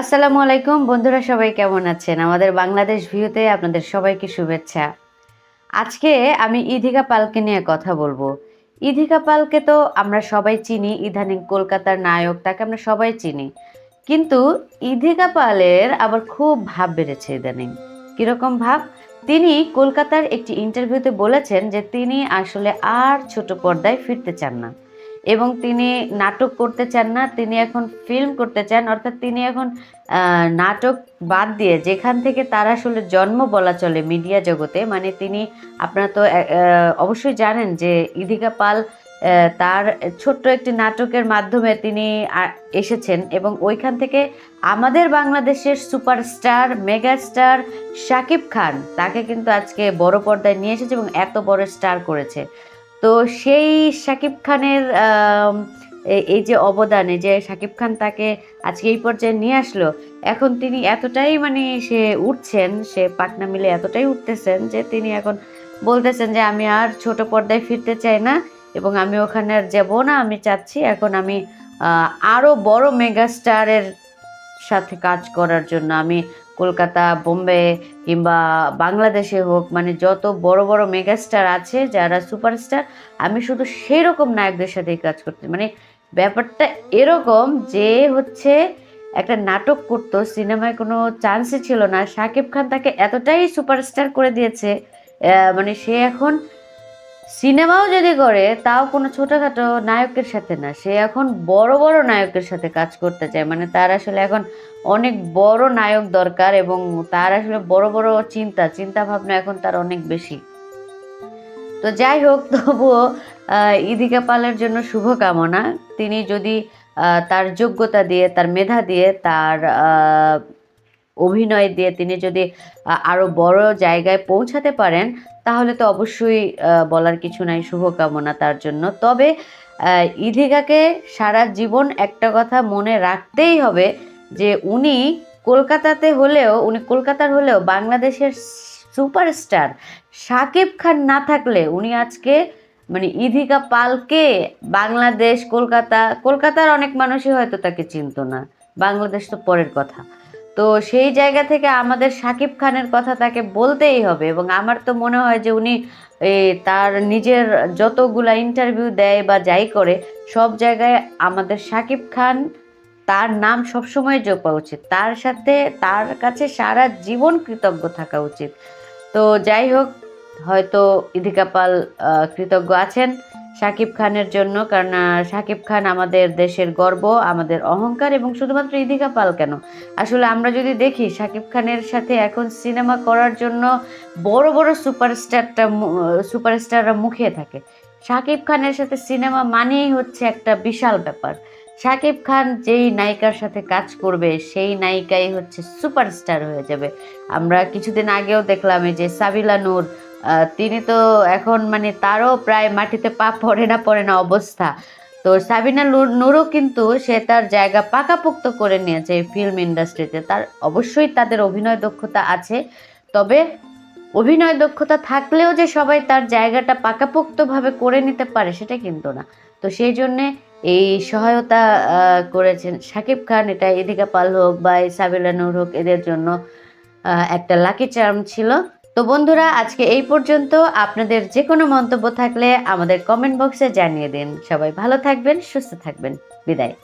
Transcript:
আসসালামু আলাইকুম। বন্ধুরা, সবাই কেমন আছেন? আমাদের বাংলাদেশ ভিউতে আপনাদের সবাইকে শুভেচ্ছা। আজকে আমি ইধিকা পালকে নিয়ে কথা বলব। ইধিকা পালকে তো আমরা সবাই চিনি, ইদানিং কলকাতার নায়ক, তাকে আমরা সবাই চিনি। কিন্তু ইধিকা পালের আবার খুব ভাব বেড়েছে ইদানিং। কীরকম ভাব? তিনি কলকাতার একটি ইন্টারভিউতে বলেছেন যে তিনি আসলে আর ছোট পর্দায় ফিরতে চান না। এবং তিনি নাটক করতে চান না, তিনি এখন ফিল্ম করতে চান, অর্থাৎ তিনি এখন নাটক বাদ দিয়ে যেখান থেকে তার আসলে জন্ম বলা চলে মিডিয়া জগতে মানে তিনি আপনারা তো অবশ্যই জানেন যে ইদিকা পাল তার ছোট্ট একটি নাটকের মাধ্যমে তিনি এসেছেন এবং ওইখান থেকে আমাদের বাংলাদেশের সুপারস্টার মেগাস্টার শাকিব খান, তাকে কিন্তু আজকে বড় পর্দায় নিয়ে এসেছে এবং এত বড় স্টার করেছে। তো সেই শাকিব খানের এই যে অবদানে যে শাকিব খান তাকে আজকে এই পর্যায়ে নিয়ে আসলো, এখন তিনি এতটাই মানে সে উঠছেন, সে পাটনা মিলে এতটাই উঠতেছেন যে তিনি এখন বলতেছেন যে আমি আর ছোট পর্দায় ফিরতে চাই না এবং আমি ওখানে আর যাব না, আমি চাচ্ছি এখন আমি আরও আরও বড় মেগাস্টারের সাথে কাজ করার জন্য, আমি কলকাতা, বোম্বে কিংবা বাংলাদেশে হোক মানে যত বড় বড় মেগাস্টার আছে, যারা সুপারস্টার আমি শুধু সেই রকম নায়কদের সাথেই কাজ করতে মানে ব্যাপারটা এরকম যে হচ্ছে একটা নাটক করতো, সিনেমায় কোনো চান্সই ছিল না। শাকিব খান তাকে এতটাই সুপারস্টার করে দিয়েছে মানে সে এখন সিনেমাও যদি করে, তাও কোনো ছোটোখাটো নায়কের সাথে না। সে এখন বড় বড় নায়কের সাথে কাজ করতে চায়। মানে তার আসলে এখন অনেক বড় নায়ক দরকার এবং তার আসলে বড় বড় চিন্তা চিন্তা ভাবনা এখন তার অনেক বেশি। তো যাই হোক, তবুও ইদিকা পালের জন্য শুভকামনা। তিনি যদি তার যোগ্যতা দিয়ে, তার মেধা দিয়ে, তার অভিনয় দিয়ে তিনি যদি আরও বড় জায়গায় পৌঁছাতে পারেন, তাহলে তো অবশ্যই বলার কিছু নাই। শুভকামনা তার জন্য। তবে ইধিকাকে সারা জীবন একটা কথা মনে রাখতেই হবে যে, উনি কলকাতাতে হলেও, উনি কলকাতার হলেও বাংলাদেশের সুপারস্টার শাকিব খান না থাকলে উনি আজকে মানে ইধিকা পালকে বাংলাদেশ, কলকাতা, কলকাতার অনেক মানুষই হয়তো তাকে চিনতো না। বাংলাদেশ তো পরের কথা। তো সেই জায়গা থেকে আমাদের শাকিব খানের কথা তাকে বলতেই হবে এবং আমার তো মনে হয় যে উনি তার নিজের যতগুলা ইন্টারভিউ দেয় বা যাই করে, সব জায়গায় আমাদের শাকিব খান তার নাম সবসময় জপা উচিত। তার সাথে তার কাছে সারা জীবন কৃতজ্ঞ থাকা উচিত। তো যাই হোক, হয়তো ইদিকা পাল কৃতজ্ঞ আছেন। শাকিব খানের জন্য, কারণ শাকিব খান আমাদের দেশের গর্ব, আমাদের অহংকার এবং শুধুমাত্র ইদিকা পাল কেন? আসলে আমরা যদি দেখি, শাকিব খানের সাথে এখন সিনেমা করার জন্য বড় বড় সুপারস্টারটা সুপারস্টাররা মুখিয়ে থাকে। শাকিব খানের সাথে সিনেমা মানেই হচ্ছে একটা বিশাল ব্যাপার। শাকিব খান যেই নায়িকার সাথে কাজ করবে, সেই নায়িকাই হচ্ছে সুপারস্টার হয়ে যাবে। আমরা কিছুদিন আগেও দেখলাম যে সাবিলা নূর তিনি তো এখন মানে তারও প্রায় মাটিতে পা পড়ে না পড়ে না অবস্থা। তো সাবিনা নূর নূরও কিন্তু সে তার জায়গা পাকাপোক্ত করে নিয়েছে এই ফিল্ম ইন্ডাস্ট্রিতে তার অবশ্যই তাদের অভিনয় দক্ষতা আছে, তবে অভিনয় দক্ষতা থাকলেও যে সবাই তার জায়গাটা পাকাপোক্তভাবে করে নিতে পারে সেটা কিন্তু না। তো সেই জন্যে এই সহায়তা করেছেন শাকিব খান, এটা এদিকা পাল হোক বা সাবিলা নূর হোক, এদের জন্য একটা লাকি চার্ম ছিল। তো বন্ধুরা, আজকে এই পর্যন্ত। আপনাদের যে কোনো মন্তব্য থাকলে আমাদের কমেন্ট বক্সে জানিয়ে দিন। সবাই ভালো থাকবেন, সুস্থ থাকবেন। বিদায়।